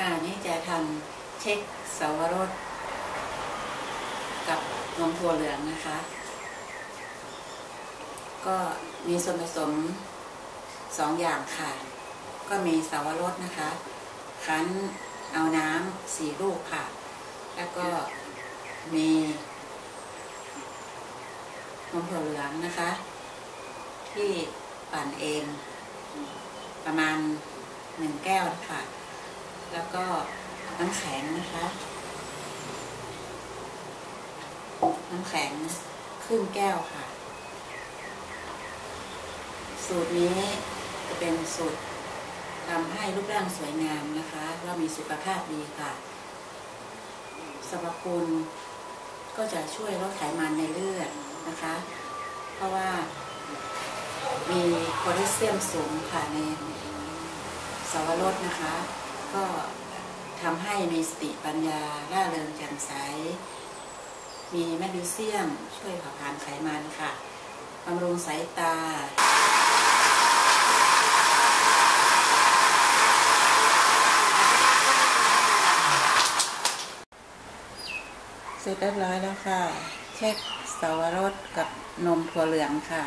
ค่ะนี่จะทำเช็คสาวรสกับนมถั่วเหลืองนะคะ ก็มีส่วนผสมสองอย่างค่ะ ก็มีสาวรสนะคะคั้นเอาน้ำสี่ลูกค่ะ แล้วก็มีนมถั่วเหลืองนะคะ ที่ปั่นเอง ประมาณหนึ่งแก้วค่ะ แล้วก็น้ำแข็งนะคะ น้ำแข็งครึ่งแก้วค่ะ สูตรนี้จะเป็นสูตรทำให้รูปร่างสวยงามนะคะแล้วมีสุขภาพดีค่ะสรรพคุณก็จะช่วยลดไขมันในเลือดนะคะ เพราะว่ามีโพแทสเซียมสูงค่ะในสาวรสนะคะ ก็ทำให้มีสติปัญญาร่าเริงแจ่มใส มีแมกนีเซียมช่วยเผาผลาญไขมันค่ะบำรุงสายตาเสร็จเรียบร้อยแล้วค่ะ เช็คสวรสกับนมถั่วเหลืองค่ะ